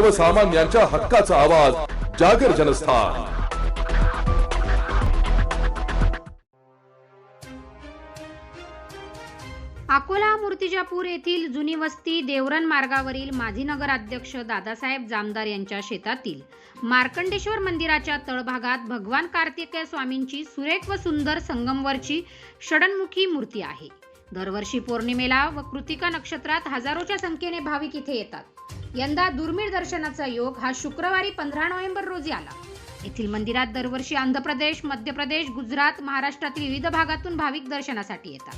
सर्वसामान्यांच्या हक्काचा आवाज जागर जनस्थान. अकोला मूर्तिजापूर येथील जुनी वस्ती देवरण मार्गावरील माजी नगराध्यक्ष दादासाहेब जामदार यांच्या शेतातील मार्कंडेश्वर मंदिराच्या तळभागात भगवान कार्तिकेय स्वामींची सुरेख व सुंदर संगमवरची षडन्मुखी मूर्ती आहे. दरवर्षी पौर्णिमेला व कृतिका नक्षत्रात हजारोच्या संख्येने भाविक इथे येतात. यंदा दुर्मिळ दर्शनाचा योग हा शुक्रवारी पंधरा नोव्हेंबर रोजी आला. येथील मंदिरात दरवर्षी आंध्र प्रदेश मध्य प्रदेश गुजरात महाराष्ट्रातील विविध भागातून भाविक दर्शनासाठी येतात.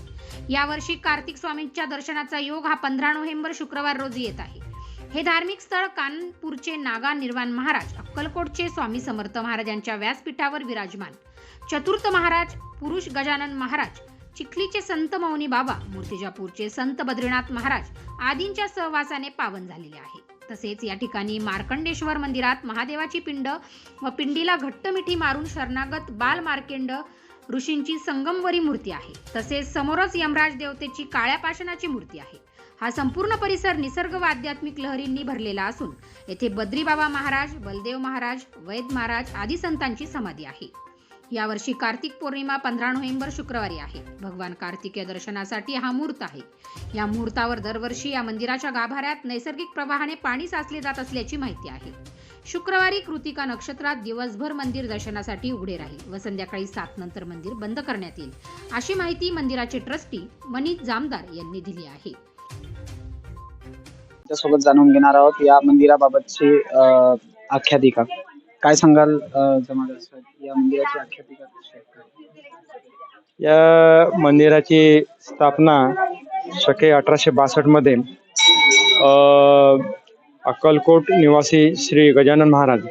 यावर्षी कार्तिक स्वामींच्या दर्शनाचा योग हा पंधरा नोव्हेंबर शुक्रवार रोजी येत आहे. हे धार्मिक स्थळ कानपूरचे नागा निर्वाण महाराज अक्कलकोटचे स्वामी समर्थ महाराजांच्या व्यासपीठावर विराजमान. चतुर्थ महाराज पुरुष गजानन महाराज चिखलीचे संत मौनी बाबा मूर्तिजापूरचे संत बद्रीनाथ महाराज आदींच्या सहवासाने पावन झालेले आहे. तसेच या ठिकाणी मार्कंडेश्वर मंदिरात महादेवाची पिंड व पिंडीला घट्ट मिठी मारून शरणागत बाल मार्केंड ऋषींची संगमवरी मूर्ती आहे. तसेच समोरच यमराज देवतेची काळ्या पाषाणाची मूर्ती आहे. हा संपूर्ण परिसर निसर्ग व आध्यात्मिक लहरींनी भरलेला असून येथे बद्रीबाबा महाराज बलदेव महाराज वैद महाराज आदी संतांची समाधी आहे. यावर्षी कार्तिक पौर्णिमा पंधरा नोव्हेंबर शुक्रवारी आहे. भगवान कार्तिकीय दर्शनासाठी हा मुहूर्त आहे. या मुहूर्तावर दरवर्षी या मंदिराच्या गाभाऱ्यात नैसर्गिक प्रवाहाने पाणी साचले जात असल्याची माहिती आहे. शुक्रवारी कृतिका नक्षत्रात दिवसभर मंदिर दर्शनासाठी उघडे राहील व संध्याकाळी सात नंतर मंदिर बंद करण्यात येईल अशी माहिती मंदिराचे ट्रस्टी मनीष जामदार यांनी दिली आहे. सोबत जाणून घेणार आहोत या मंदिराबाबतची आख्यादिका काय सांगाल जमादार या मंदिराची आख्यातिका कशी आहे? या मंदिराची स्थापना शके अठराशे बासष्टमध्ये अक्कलकोट निवासी श्री गजानन महाराज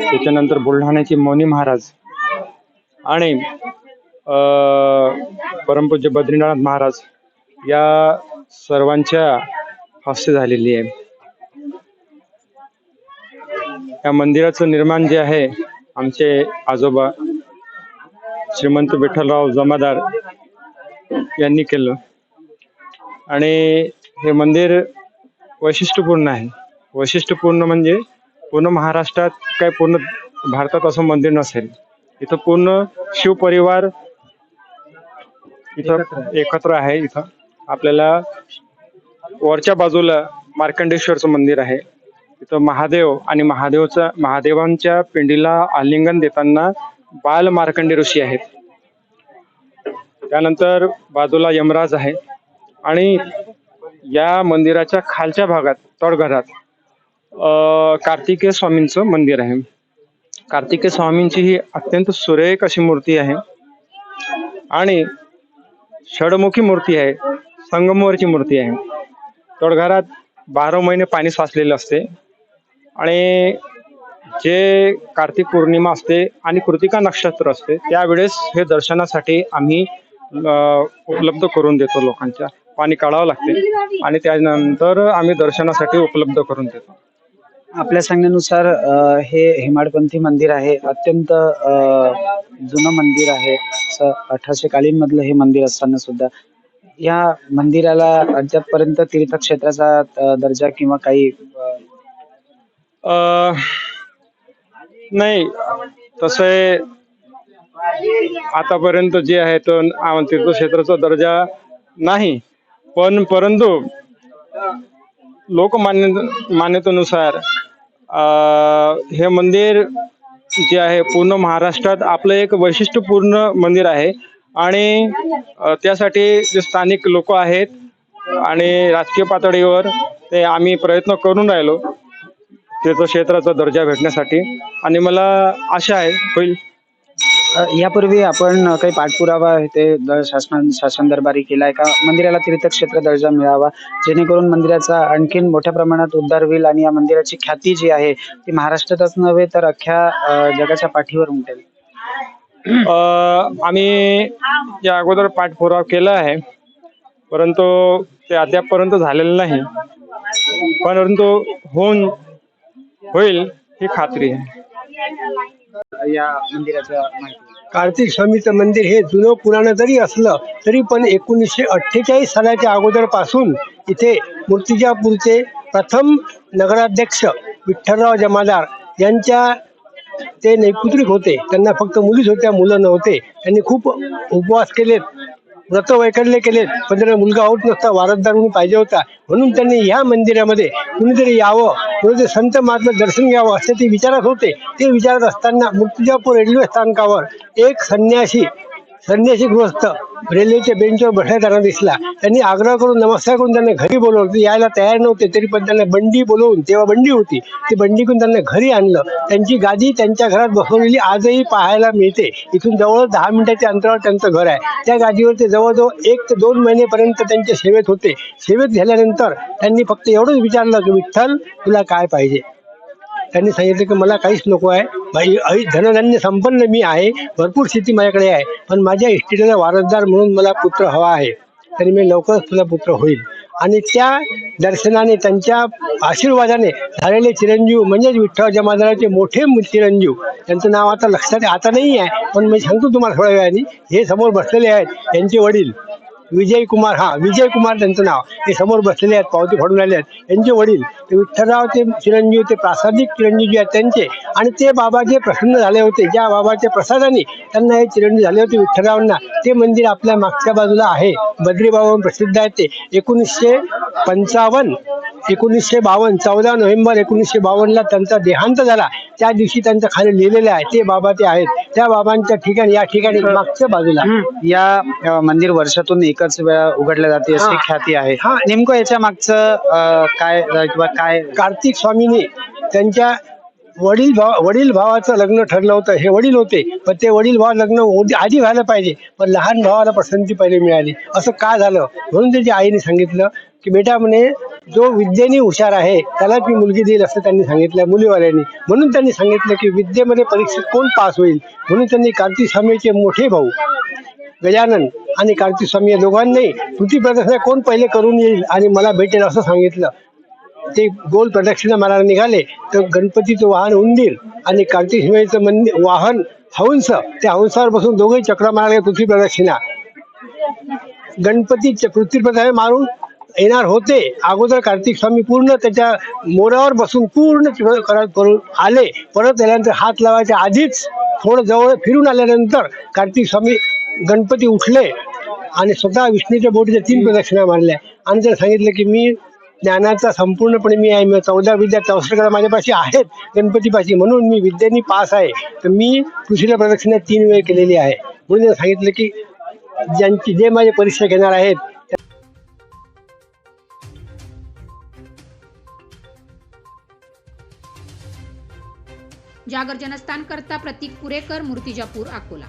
त्याच्यानंतर बुलढाण्याचे मौनी महाराज आणि अ, परमपूज्य बद्रीनाथ महाराज या सर्वांच्या हस्ते झालेली आहे या मंदिराचं निर्माण जे आहे आमचे आजोबा श्रीमंत विठ्ठलराव जमादार यांनी केलं. आणि हे मंदिर वैशिष्ट्यपूर्ण आहे. वैशिष्ट्यपूर्ण म्हणजे पूर्ण महाराष्ट्रात काय पूर्ण भारतात असं मंदिर नसेल. इथं पूर्ण शिवपरिवार इथं एकत्र आहे इथं. आपल्याला वरच्या बाजूला मार्कंडेश्वरचं मंदिर आहे. तिथं महादेव आणि महादेवचा महादेवांच्या पिंडीला आलिंगन देताना बाल मार्कंडे ऋषी आहेत. त्यानंतर बाजूला यमराज आहे आणि या मंदिराच्या खालच्या भागात तळघरात कार्तिकेय स्वामींचं मंदिर आहे. कार्तिकेय स्वामींची ही अत्यंत सुरेख अशी मूर्ती आहे आणि षडमुखी मूर्ती आहे संगमवरची मूर्ती आहे. तळघरात बारा महिने पाणी साचलेलं असते. आणि जे कार्तिक पौर्णिमा असते आणि कृतिका नक्षत्र असते त्यावेळेस हे दर्शनासाठी आम्ही उपलब्ध करून देतो लोकांच्या. पाणी काढावं लागते. आणि त्यानंतर आम्ही दर्शनासाठी उपलब्ध करून देतो. आपल्या सांगण्यानुसार हे हेमाडपंथी मंदिर आहे. अत्यंत जुनं मंदिर आहे. अठराशे कालीन मधलं हे मंदिर असताना सुद्धा. या मंदिराला अद्यापपर्यंत तीर्थक्षेत्राचा दर्जा किंवा काही नाही तसं आहे आतापर्यंत जे आहे तो आम- तीर्थक्षेत्राचा दर्जा नाही पण परंतु लोकमान्य मान्यतेनुसार हे मंदिर जे आहे पूर्ण महाराष्ट्रात आपलं एक वैशिष्ट्यपूर्ण मंदिर आहे. आणि त्यासाठी जे स्थानिक लोक आहेत आणि राजकीय पातळीवर ते आम्ही प्रयत्न करून राहिलो. तीर्थक्षेत्राचा दर्जा भेटण्यासाठी. आणि मला आशा आहे होईल. अ, यापूर्वी आपण काही पाठपुरावा ते द- शासन शासन दरबारी केलाय का? मंदिराला तीर्थक्षेत्र दर्जा मिळावा. जेणेकरून मंदिराचा आणखीन मोठ्या प्रमाणात उद्धार होईल आणि या मंदिराची ख्याती जी आहे ती महाराष्ट्रातच नव्हे तर अख्ख्या अ, जगाच्या पाठीवर उमटेल. अं, आम्ही या अगोदर पाठपुरावा केला आहे परंतु ते अद्यापपर्यंत झालेलं नाही. परंतु होऊन होईल ही खात्री आहे. या मंदिराच्या माहिती. कार्तिक स्वामीचं मंदिर हे जुनं पुराणं जरी असलं तरी पण एकोणीसशे अठ्ठेचाळीस सालाच्या अगोदरपासून इथे मूर्तिजापूरचे प्रथम नगराध्यक्ष विठ्ठलराव जमादार यांच्या ते नैपुत्रिक होते. त्यांना फक्त मुलीच होत्या मुलं नव्हते. त्यांनी खूप उपवास केलेत. व्रत वैकल्य केले पण त्यांना मुलगा होत नसता वारसदार म्हणून पाहिजे होता. म्हणून त्यांनी ह्या मंदिरामध्ये कुणीतरी यावं कुणीतरी संत महात्मा दर्शन घ्यावं असे ते विचारत होते. ते विचारत असताना मूर्तिजापूर रेल्वे स्थानकावर एक संन्यासी संन्यासी गृहस्थ रेल्वेच्या बेंचवर बसल्याताना दिसला. त्यांनी आग्रह करून नमस्कार करून त्यांना घरी बोलवलं. यायला तयार नव्हते तरी पण त्यांना बंडी बोलवून तेव्हा बंडी होती ती बंडी करून त्यांना घरी आणलं. त्यांची गादी त्यांच्या घरात बसवलेली आजही पाहायला मिळते. इथून जवळ दहा मिनिटाच्या अंतरावर त्यांचं घर आहे. त्या गादीवर ते जवळजवळ एक ते दोन महिनेपर्यंत त्यांच्या सेवेत होते. सेवेत झाल्यानंतर त्यांनी फक्त एवढंच विचारलं की विठ्ठल तुला काय पाहिजे? त्यांनी सांगितलं की मला काहीच नको आहे. बाई धनधान्य संपन्न मी आहे. भरपूर शेती माझ्याकडे आहे. पण माझ्या इष्टीला वारसदार म्हणून मला पुत्र हवा आहे. तरी मी लवकरच तुला पुत्र होईल. आणि त्या दर्शनाने त्यांच्या आशीर्वादाने झालेले चिरंजीव म्हणजेच विठ्ठल जमादाराचे मोठे चिरंजीव त्यांचं नाव आता लक्षात आता नाही आहे. पण मी सांगतो तुम्हाला थोड्या वेळाने. हे समोर बसलेले आहेत यांचे वडील. विजय कुमार हा विजय कुमार त्यांचं नाव. ते समोर बसलेले आहेत पावती फाडून आले आहेत. यांचे वडील ते विठ्ठलराव ते चिरंजीव ते प्रासादिक चिरंजीव जे आहेत त्यांचे. आणि ते बाबा जे प्रसन्न झाले होते ज्या बाबाच्या प्रसादाने त्यांना हे चिरंजीव झाले होते विठ्ठलरावांना ते मंदिर आपल्या मागच्या बाजूला आहे. बद्री बाबा प्रसिद्ध आहे ते. एकोणीसशे पंचावन्न एकोणीसशे बावन्न चौदा नोव्हेंबर एकोणीसशे बावन्नला त्यांचा देहांत झाला. त्या दिवशी त्यांचं खाली लिहिलेलं आहे. ते बाबा ते आहेत. त्या बाबांच्या ठिकाणी या ठिकाणी मागच्या बाजूला. या अ, मंदिर वर्षातून एकच वेळा उघडले जाते अशी हा. ख्याती आहे. हा. नेमकं याच्या मागचं अ, काय किंवा काय? कार्तिक स्वामींनी त्यांच्या वडील भाव वडील भावाचं लग्न ठरलं होतं हे वडील होते पण ते वडील भाव लग्न आधी व्हायला पाहिजे पण लहान भावाला पसंती पहिले मिळाली. असं का झालं? म्हणून त्याच्या आईने सांगितलं की बेटा म्हणे जो विद्येने हुशार आहे त्यालाच मी मुलगी देईल असं त्यांनी सांगितलं मुलीवाल्यांनी. म्हणून त्यांनी सांगितलं की विद्येमध्ये परीक्षेत कोण पास होईल? म्हणून त्यांनी कार्तिक स्वामीचे मोठे भाऊ गजानन आणि कार्तिक स्वामी या दोघांनी कृती प्रदर्शन कोण पहिले करून येईल आणि मला भेटेल असं सांगितलं. ते गोल प्रदक्षिणा मारायला निघाले तर गणपतीचं वाहन उंदीर आणि कार्तिक शिवाईचं मंदिर वाहन हंस त्या हंसावर बसून दोघे चक्र मारायला पृथ्वी प्रदक्षिणा. गणपती पृथ्वी प्रदक्षिणा मारून येणार होते. अगोदर कार्तिक स्वामी पूर्ण त्याच्या मोरावर बसून पूर्ण करून आले. परत आल्यानंतर हात लावायच्या आधीच थोडं जवळ फिरून आल्यानंतर कार्तिक स्वामी गणपती उठले आणि स्वतः विष्णूच्या बोटीच्या तीन प्रदक्षिणा मारल्या आणि त्याला सांगितलं की मी ज्ञानाचा संपूर्णपणे मी आहे. चौदा विद्या चौसष्ट माझ्यापाशी आहेत. गणपतीपाशी. म्हणून मी विद्येनी पास आहे. तर मी पृथ्वीला प्रदक्षिणा तीन वेळ केलेली आहे. म्हणून सांगितलं की ज्यांची जे माझे परीक्षा घेणार आहेत जागर जनस्थान करता प्रतीक पुरेकर मूर्तिजापूर अकोला.